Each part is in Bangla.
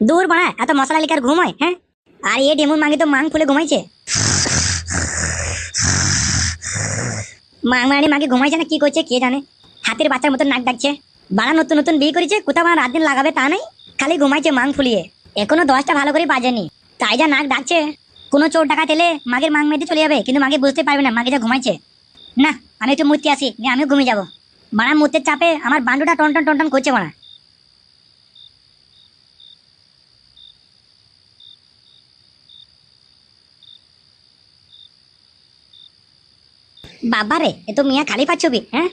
দূর বাড়া এত মশলা লিকার ঘুমায় হ্যাঁ আর এ ডেমুর মাগে তো মাং ফুলে ঘুমাইছে। মাং মারানি মাগে ঘুমাইছে না, কি করছে কে জানে? হাতের বাচ্চার মতন নাক ডাকছে। বাড়া নতুন নতুন বিয়ে করেছে, কোথাও বাড়া রাত দিন লাগাবে তা নেই, খালি ঘুমাইছে মাং ফুলিয়ে। এখনও দশটা ভালো করে বাজেনি। তাই যা নাক ডাকছে, কোনো চোর টাকা তেলে মাগের মাং মেয়েতে চলে যাবে, কিন্তু মাগে বুঝতে পারবে না, মাগে যা ঘুমাইছে। না, আমি একটু মূর্তি আসি আমিও ঘুমিয়ে যাব। বাড়া মূর্তির চাপে আমার বান্ডুটা টন টন টন করছে বাড়া বাবারে এ তো মিয়া খালিফার ছবি হ্যাঁ?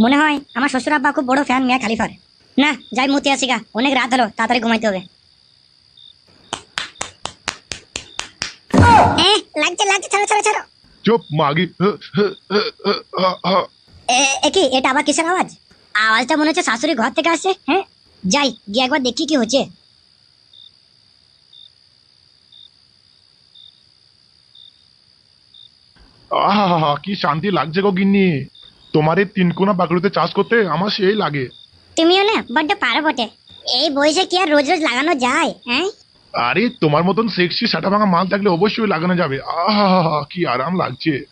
মনে হয় আমার শ্বশুর আব্বা খুব বড় ফ্যান মিয়া খালিফার। না যাই মতি আসি গা অনেক রাত হলো তাড়াতাড়ি ঘুমাইতে হবে। লাগছে লাগছে ছাড়ো ছাড়ো ছাড়ো। চুপ মাগি। এ- এ এটা আবার কিসের আওয়াজ? আওয়াজটা মনে হচ্ছে শাশুড়ি ঘর থেকে আসছে হ্যাঁ? যাই গিয়ে একবার দেখি কি হচ্ছে। আহা কি শান্তি লাগছে গো গিন্নি। তোমার এই তিনকোনা বাকড়িতে চাষ করতে আমার সেই লাগে। তুমিও না বড্ড পারো বটে। এই বয়সে কি আর রোজ রোজ লাগানো যায় হ্যাঁ? আরে তোমার মতন সেক্সি সাটা ভাঙা মাল থাকলে অবশ্যই লাগানো যাবে। আহা কি আরাম লাগছে।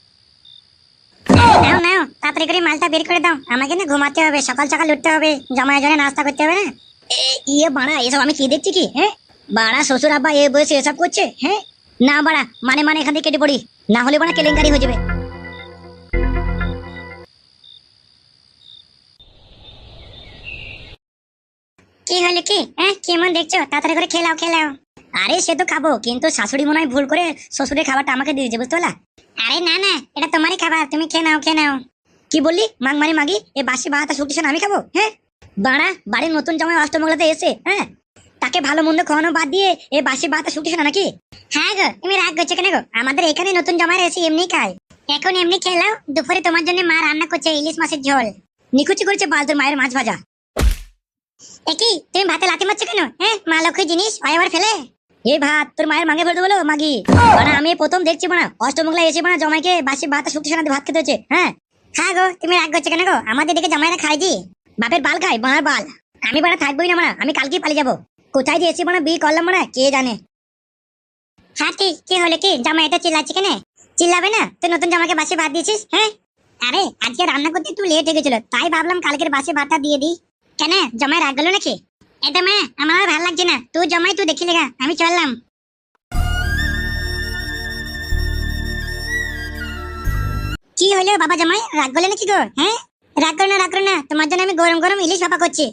নাও নাও তাড়াতাড়ি করে মালটা বের করে দাও। আমাকে না ঘুমাতে হবে সকাল সকাল উঠতে হবে জমায় জনে নাস্তা করতে হবে না? এ- ইয়ে বাড়া এসব আমি কি দেখছি কি হ্যাঁ? বাড়া শ্বশুর আব্বা এ বয়সে এসব করছে হ্যাঁ? না বাড়া মানে মানে এখান থেকে কেটে পড়ি। না হলে বাড়া কেলেঙ্কারি হয়ে যাবে। কি হলো কি? হ্যাঁ কেমন দেখছ? তাড়াতাড়ি করে খেলাও খেলাও আরে, সে তো খাব, কিন্তু শাশুড়ি মনে হয় ভুল করে শ্বশুরের খাবারটা আমাকে দিয়েছে, বুঝতে আরে, না না, এটা তোমারই খাবার, তুমি খেয়ে নাও খেয়ে নাও। কি বললি? মাং মারি মাগি, এ বাসি ভাত শুকটি আমি খাব? হ্যাঁ? বাড়া, বাড়ির নতুন জামাই অষ্টমঙ্গলাতে এসে হ্যাঁ? তাকে ভালো মন্দ খাওয়ানো বাদ দিয়ে এ বাসি ভাত শুকটি নাকি? হ্যাঁ গো, তুমি রাগ করছ কেন গো? আমাদের এখানে নতুন জামাই এসে এমনি খায়। এখন এমনি খেলাও, দুপুরে তোমার জন্য মা রান্না করছে ইলিশ মাছের ঝোল। নিকুচি করেছে বালতুর মায়ের মাছ ভাজা। একই তুমি ভাতে লাথি মারছো কেন? হ্যাঁ মা লক্ষ্মী জিনিস, হয় আবার ফেলে? এই ভাত, তোর মায়ের মাগে ফেলতে বলো মাগি। মানে আমি প্রথম দেখছি মানে অষ্টমঙ্গলা এসে মানে জমাইকে বাসি ভাত শুক্তি সানাতে ভাত খেতে হচ্ছে। হ্যাঁ? খা গো, তুমি রাগ করছ কেন গো? আমাদের দিকে জামাইরা খাই জি। বাপের বাল খাই বাঁড়ার বাল। আমি বাড়া থাকবোই না মানে আমি কালকেই পালিয়ে যাব। কোথায় এসে মানে বিয়ে করলাম মানে? কে জানে? হ্যাঁ ঠিক কি হলে কি? জামাই এটা চিল্লাচ্ছে কেন? চিল্লাবে না? তুই নতুন জামাইকে বাসি ভাত দিয়েছিস? হ্যাঁ? আরে, আজকে রান্না করতে একটু লেট হয়ে গেছিল। তাই ভাবলাম কালকের বাসি ভাতটা দিয়ে দিই। কেন? জামাই রাগ গেল নাকি? এটা মা, আমার আর ভালো লাগছে না। তুই জামাই, তুই দেখি লেগা, আমি চললাম। কি হলো বাবা জামাই? রাগ করলে নাকি গো? হ্যাঁ? রাগ করো না, রাগ করো না। তোমার জন্য আমি গরম গরম ইলিশ ভাপা করছি।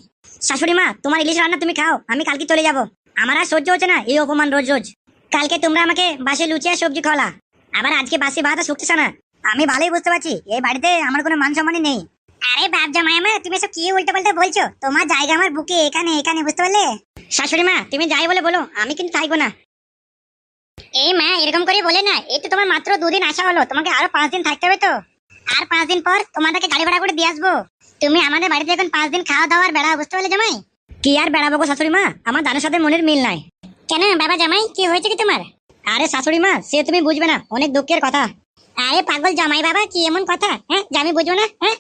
শাশুড়ি মা, তোমার ইলিশ রান্না তুমি খাও, আমি কালকে চলে যাব। আমার আর সহ্য হচ্ছে না এই অপমান রোজ রোজ। কালকে তোমরা আমাকে বাসে লুচি আর সবজি খাওয়ালা। আবার আজকে বাসি ভাত শুকতেছে না আমি ভালোই বুঝতে পারছি, এই বাড়িতে আমার কোনো মান সম্মানই নেই। আরে বাপ জামাই আমার, তুমি সব কি উল্টো পাল্টা বলছো? তোমার জায়গা আমার বুকে এখানে এখানে, বুঝতে পারলে? শাশুড়ি মা, তুমি যাই বলে বলো, আমি কিন্তু থাকব না। এই মা, এরকম করে বলে না, এই তো তোমার মাত্র দুদিন আসা হলো, তোমাকে আরও পাঁচ দিন থাকতে হবে তো। আর পাঁচ দিন পর তোমাদেরকে গাড়ি ভাড়া করে দিয়ে আসব। তুমি আমাদের বাড়িতে এখন পাঁচ দিন খাওয়া দাওয়ার বেড়া বুঝতে পারলে জামাই? কি আর বেড়াবো গো শাশুড়ি মা? আমার দানের সাথে মনের মিল নাই। কেন বাবা জামাই, কি হয়েছে কি তোমার? আরে শাশুড়ি মা, সে তুমি বুঝবে না, অনেক দুঃখের কথা। আরে পাগল জামাই বাবা, কি এমন কথা? হ্যাঁ আমি বুঝব না হ্যাঁ?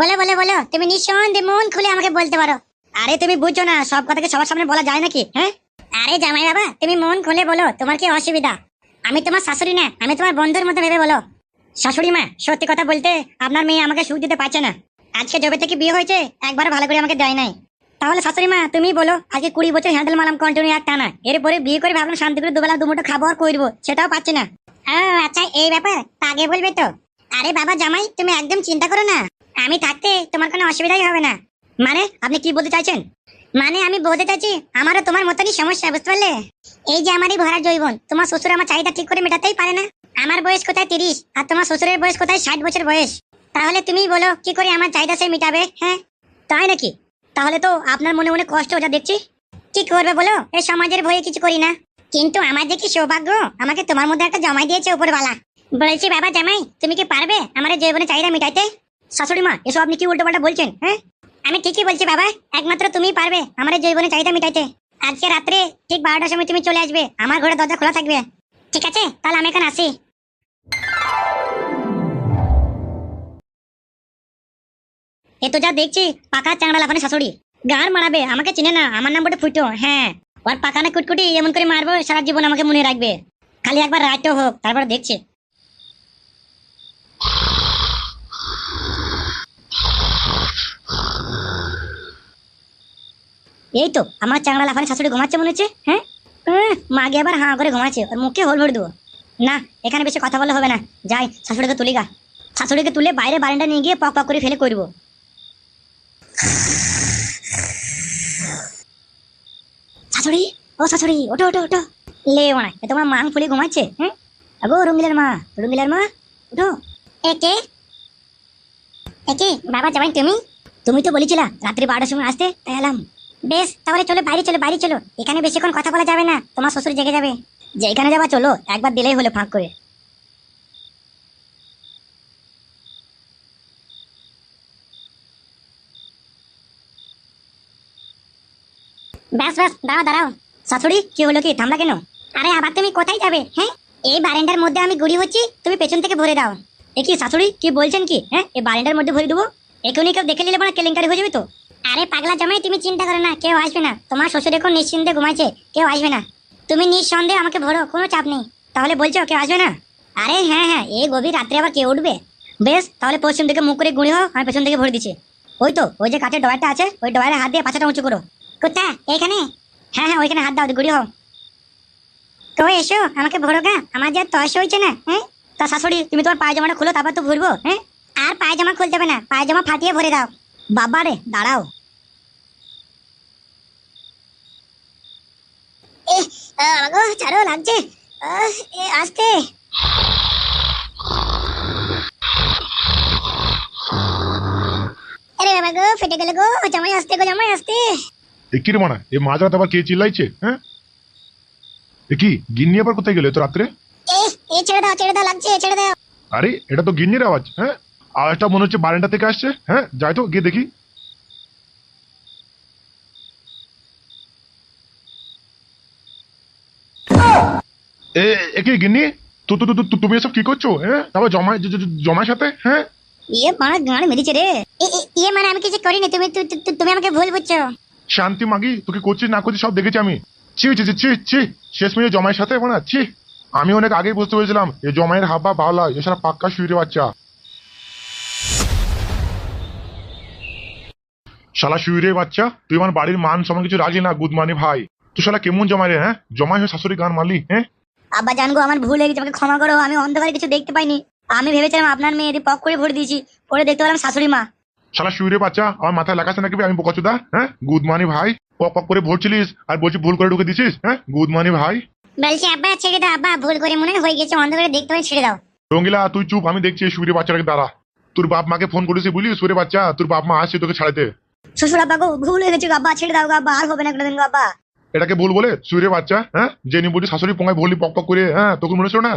বলো বলো বলো, তুমি নিঃসন্দেহে মন খুলে আমাকে বলতে পারো। আরে তুমি বুঝছ না, সব কথাকে সবার সামনে বলা যায় নাকি হ্যাঁ? আরে জামাই বাবা, তুমি মন খুলে বলো, তোমার কি অসুবিধা? আমি তোমার শাশুড়ি না, আমি তোমার বন্ধুর মতো ভেবে বলো। শাশুড়ি মা, সত্যি কথা বলতে আপনার মেয়ে আমাকে সুখ দিতে পারছে না। আজকে জবে থেকে বিয়ে হয়েছে একবার ভালো করে আমাকে দেয় নাই। তাহলে শাশুড়ি মা, তুমি বলো, আজকে কুড়ি বছর হ্যান্ডেল মারলাম কন্টিনিউ এক টানা। এরপরে বিয়ে করে ভাবলাম শান্তি করে দুবেলা দুমুটো খাব আর করব সেটাও পাচ্ছি না। আচ্ছা এই ব্যাপার তা আগে বলবে তো। আরে বাবা, জামাই, তুমি একদম চিন্তা করো না। আমি থাকতে তোমার কোনো অসুবিধাই হবে না। মানে আপনি কি বলতে চাইছেন? মানে আমি বলতে চাইছি, আমারও তোমার মতনই সমস্যা, বুঝতে পারলে? এই যে আমারই ভরা জৈবন তোমার শ্বশুর আমার চাহিদা ঠিক করে মেটাতেই পারে না। আমার বয়স কোথায় তিরিশ, আর তোমার শ্বশুরের বয়স কোথায় ষাট বছর বয়স? তাহলে তুমি বলো কি করে আমার চাহিদা সে মিটাবে হ্যাঁ? তাই নাকি? তাহলে তো আপনার মনে মনে কষ্ট ওটা দেখছি। কি করবে বলো? এই সমাজের ভয়ে কিছু করি না। কিন্তু আমার কি সৌভাগ্য, আমাকে তোমার মধ্যে একটা জমাই দিয়েছে উপরওয়ালা। বলেছি, বাবা, জামাই, তুমি কি পারবে আমার জীবনে চাহিদা মিটাইতে? শাশুড়ি মা, এসব আপনি কি উল্টো পাল্টা বলছেন হ্যাঁ? আমি ঠিকই বলছি, বাবা, একমাত্র তুমি পারবে আমার জীবনে চাহিদা মিটাইতে। আজকে রাত্রে ঠিক বারোটার সময় তুমি চলে আসবে, আমার ঘরে দরজা খোলা থাকবে। ঠিক আছে? তাহলে আমি এখন আসি। এ তো যা দেখছি পাকা চাংড়া লাফানে শাশুড়ি। গার মারাবে আমাকে চিনে না আমার নাম বটে ফুটো হ্যাঁ। ওর পাকানা কুটকুটি এমন করে মারবো সারা জীবন আমাকে মনে রাখবে। খালি একবার রাইটও হোক তারপর দেখছি। এই তো আমার চাংড়া লাফানি শাশুড়ি ঘুমাচ্ছে মনে হচ্ছে হ্যাঁ? উহ, মাগে আবার হাঁ করে ঘুমাচ্ছে ওর মুখে হোল ভরে দেবো। না এখানে বেশি কথা বলে হবে না যাই শাশুড়িকে তুলি গা। শাশুড়িকে তুলে বাইরে বারান্দা নিয়ে গিয়ে পক পক করে ফেলে করব। ও লে এ তোমার মাং ফুলে ঘুমাচ্ছে হ্যাঁ আগো মা মা একে একে বাবা তুমি? তুমি তো বলেছিলা, রাত্রি বারোটার সময় আসতে, তাই এলাম। বেশ, তাহলে চলো, বাইরে চলো বাইরে চলো। এখানে বেশিক্ষণ কথা বলা যাবে না, তোমার শ্বশুর জেগে যাবে। যেখানে যাবা চলো, একবার দিলেই হলো ফাঁক করে। ব্যাস ব্যাস, দাঁড়াও দাঁড়াও। শাশুড়ি, কি হলো কি? থামলা কেন? আরে, আবার তুমি কোথায় যাবে হ্যাঁ? এই বারেন্ডার মধ্যে আমি গুড়ি হচ্ছি, তুমি পেছন থেকে ভরে দাও। এ কি শাশুড়ি, কি বলছেন কি? হ্যাঁ এই বারেন্ডার মধ্যে ভরে দেবো? এখনই কেউ দেখে নিলে না কেলেঙ্কারি হয়ে যাবে তো? আরে, পাগলা জামাই, তুমি চিন্তা করো না, কেউ আসবে না। তোমার শ্বশুর এখন নিশ্চিন্তে ঘুমাচ্ছে কেউ আসবে না। তুমি নিঃসন্দেহে আমাকে ভরো, কোনো চাপ নেই। তাহলে বলছো, কেউ আসবে না? আরে হ্যাঁ হ্যাঁ এই গভীর রাত্রে আবার কে উঠবে? বেশ, তাহলে পশ্চিম দিকে মুখ করে গুঁড়ি হও, আমি পেছন থেকে ভরে দিচ্ছি। ওই তো, ওই যে কাঠের ডয়ারটা আছে, ওই ডয়ারে হাত দিয়ে পাছাটা উঁচু করো। কোথা এইখানে? হ্যাঁ হ্যাঁ ওইখানে হাত দাও, গুড়ি হও। তো এসো, আমাকে ভরো গা। আমার যে তয়স হয়েছে না হ্যাঁ? তা শাশুড়ি, তুমি তোমার পায়জামাটা খুলো, তারপর তো ভরবো হ্যাঁ? আর পায়জামা খুলতে হবে না, পায়জামা ফাটিয়ে ভরে দাও। বাবা রে, দাঁড়াও। আমাকে ছাড়ো আসতে। ফেটে গেল গো, জামাই আসতে গো, জামাই আসতে। এ কি রে মানা এ মাঝ রাত আবার কে চিল্লাইছে হ্যাঁ? এ কি গিন্নি আবার কোথায় গেলে তো রাত্রে? এ এ ছেড়ে দাও ছেড়ে দাও লাগছে ছেড়ে দাও। আরে এটা তো গিন্নির আওয়াজ হ্যাঁ? আওয়াজটা মনে হচ্ছে বারান্দা থেকে আসছে হ্যাঁ? যাই তো গিয়ে দেখি। এ এ কি গিন্নি? তু তু তু- তুমি এসব কি করছ হ্যাঁ? তারপর জমা জমার সাথে হ্যাঁ? ইয়ে মানে গান মেরেছে রে। এ, এ, ইয়ে মানে আমি কিছু করিনি তুমি তুমি আমাকে ভুল বুঝছ। শান্তি মাগি তোকে করছিস না করছিস সব দেখেছি আমি। ছি ছি ছি, ছি শেষ মিনিটে জমায়ের সাথে মানে ছি। আমি অনেক আগেই বুঝতে পেরেছিলাম এই জমায়ের হাব্বা ভালো এছাড়া পাক্কা শুয়ে বাচ্চা। শালা শুয়ে বাচ্চা তুই আমার বাড়ির মান সমান কিছু রাখলি না গুদমানি ভাই। তুই শালা কেমন জমাই রে হ্যাঁ? জমাই হয়ে শাশুড়ি গান মারলি হ্যাঁ? আব্বা জানগো আমার ভুল হয়ে গেছে আমাকে ক্ষমা করো আমি অন্ধকারে কিছু দেখতে পাইনি। আমি ভেবেছিলাম আপনার মেয়ে পক করে ভরে দিয়েছি পরে দেখতে পেলাম শাশুড়ি মা। শালা শুয়ে বাচ্চা আমার মাথায় লাগাছে নাকি? আমি বোকাচুদা হ্যাঁ? গুদমানি ভাই। পক পক করে ভরছিলিস আর বলছি ভুল করে ঢুকে দিছিস হ্যাঁ? গুদমানি ভাই। বলছি আব্বা ছেড়ে দাও আব্বা ভুল করে মনে হয় গেছে অন্ধকারে দেখতে পাই ছেড়ে দাও। রঙ্গিলা তুই চুপ আমি দেখছি সুরে বাচ্চাটাকে দাঁড়া। তোর বাপ মাকে ফোন করেছি বুঝলি? সুরে বাচ্চা তোর বাপ মা আসছে তোকে ছাড়াতে। শ্বশুর আব্বা গো ভুল হয়ে গেছে আব্বা ছেড়ে দাও গো, আব্বা আর হবে না কোনোদিন গো, আব্বা। এটাকে ভুল বলে সুরে বাচ্চা হ্যাঁ? জেনি বলি শাশুড়ি পোঙায় বললি পক পক করে হ্যাঁ? তোকে মনে ছিল না?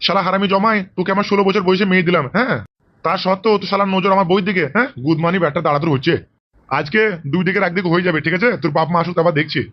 শালা হারামি জমাই তোকে আমার ষোলো বছর বয়সে মেয়ে দিলাম হ্যাঁ? তার সত্ত্বেও তো শালার নজর আমার বই দিকে হ্যাঁ? গুড গুদমানি ব্যাটটা তাড়াতাড়ি হচ্ছে। আজকে দুই দিকের একদিকে হয়ে যাবে, ঠিক আছে? তোর বাপ মা আসুক, তারপর দেখছি।